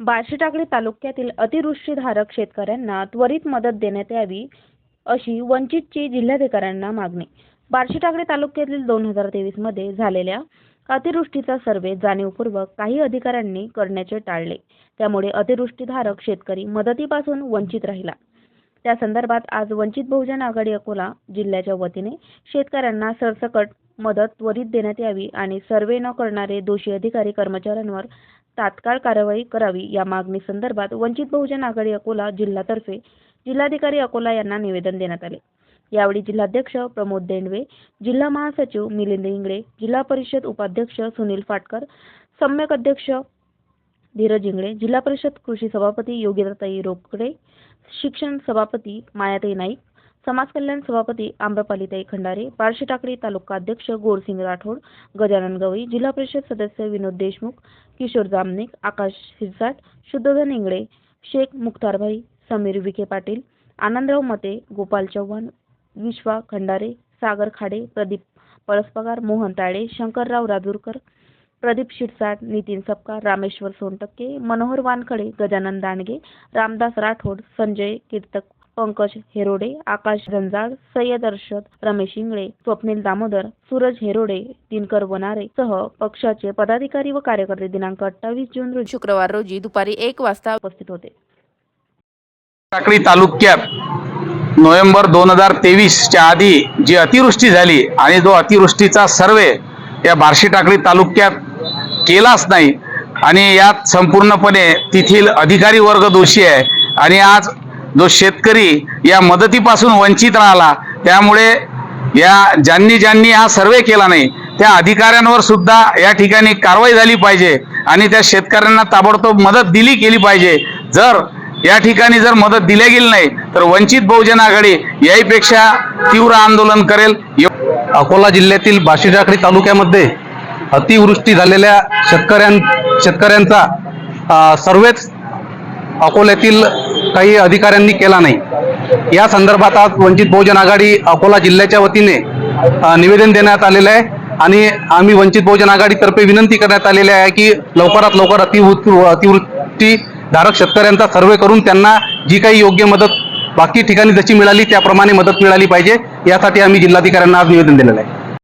बार्शीटाकळी तालुक्यातील अतिवृष्टीधारक शेतकऱ्यांना त्वरित मदत देण्यात यावी अशी वंचितची जिल्हाधिकाऱ्यांना मागणी. बार्शीटाकळी तालुक्यातील दोन हजार तेवीसमध्ये झालेल्या अतिवृष्टीचा सर्वे जाणीवपूर्वक काही अधिकाऱ्यांनी करण्याचे टाळले. त्यामुळे अतिवृष्टीधारक शेतकरी मदतीपासून वंचित राहिला. त्या संदर्भात आज वंचित बहुजन आघाडी अकोला जिल्ह्याच्या वतीने शेतकऱ्यांना सरसकट मदत त्वरित देण्यात यावी आणि सर्वे न करणारे दोषी अधिकारी कर्मचाऱ्यांवर तात्काळ कारवाई करावी या मागणी संदर्भात वंचित बहुजन आघाडी अकोला जिल्हातर्फे जिल्हाधिकारी अकोला यांना निवेदन देण्यात आले. यावेळी जिल्हाध्यक्ष प्रमोद देंडवे जिल्हा महासचिव मिलिंद इंगळे जिल्हा परिषद उपाध्यक्ष सुनील फाटकर सम्यक अध्यक्ष धीरज इंगळे जिल्हा परिषद कृषी सभापती योगिताताई रोकडे शिक्षण सभापती मायाताई नाईक समाज कल्याण सभापती आंब्रपालिताई खंडारे बार्शी टाकळी तालुका अध्यक्ष गोरसिंग राठोड गजानन गवई जिल्हा परिषद सदस्य विनोद देशमुख किशोर जामनिक आकाश शिरसाट शुद्धोधन इंगळे शेख मुख्तारभाई समीर विखे पाटील आनंदराव मते गोपाल चव्हाण विश्वा खंडारे सागर खाडे प्रदीप पळसपगार मोहन ताळे शंकरराव राजूरकर प्रदीप शिरसाट नितीन सपकाळ रामेश्वर सोनटक्के मनोहर वानखडे गजानन दांडगे रामदास राठोड संजय कीर्तक पंकज हेरोडे आकाश झंजाळ सय्यद अर्शद रमेश इंगळे स्वप्नील दामोदर सूरज हेरोडे दिनकर वनारे सह पक्षाचे पदाधिकारी व कार्यकर्ते दिनांक अठ्ठावीस जून रोजी शुक्रवार रोजी दुपारी एक वाजता उपस्थित होते. टाकळी तालुक्यात नोव्हेंबर दोन हजार तेवीसच्या आधी जी अतिवृष्टी झाली आणि जो अतिवृष्टीचा सर्वे या बार्शी टाकळी तालुक्यात केलाच नाही आणि यात संपूर्णपणे तेथील अधिकारी वर्ग दोषी आहे. आणि आज जो शेतकरी या मदतीपासून वंचित राहिला त्यामुळे या ज्यांनी ज्यांनी हा सर्वे केला नाही त्या अधिकाऱ्यांवर सुद्धा या ठिकाणी कारवाई झाली पाहिजे आणि त्या शेतकऱ्यांना ताबडतोब मदत दिली केली पाहिजे. जर या ठिकाणी जर मदत दिल्या गेली नाही तर वंचित बहुजन आघाडी याहीपेक्षा तीव्र आंदोलन करेल. अकोला जिल्ह्यातील बाशिटाकडी तालुक्यामध्ये अतिवृष्टी झालेल्या शेतकऱ्यां शेतकऱ्यांचा सर्वेच अकोल्यातील काही अधिकाऱ्यांनी केला नाही. या संदर्भात आज वंचित बहुजन आघाडी अकोला जिल्ह्याच्या वतीने निवेदन देण्यात आलेलं आहे आणि आम्ही वंचित बहुजन आघाडीतर्फे विनंती करण्यात आलेली आहे की लवकरात लवकर अतिवृ अतिवृत्तीधारक शेतकऱ्यांचा सर्वे करून त्यांना जी काही योग्य मदत बाकी ठिकाणी जशी मिळाली त्याप्रमाणे मदत मिळाली पाहिजे. यासाठी आम्ही जिल्हाधिकाऱ्यांना आज निवेदन दिलेलं आहे.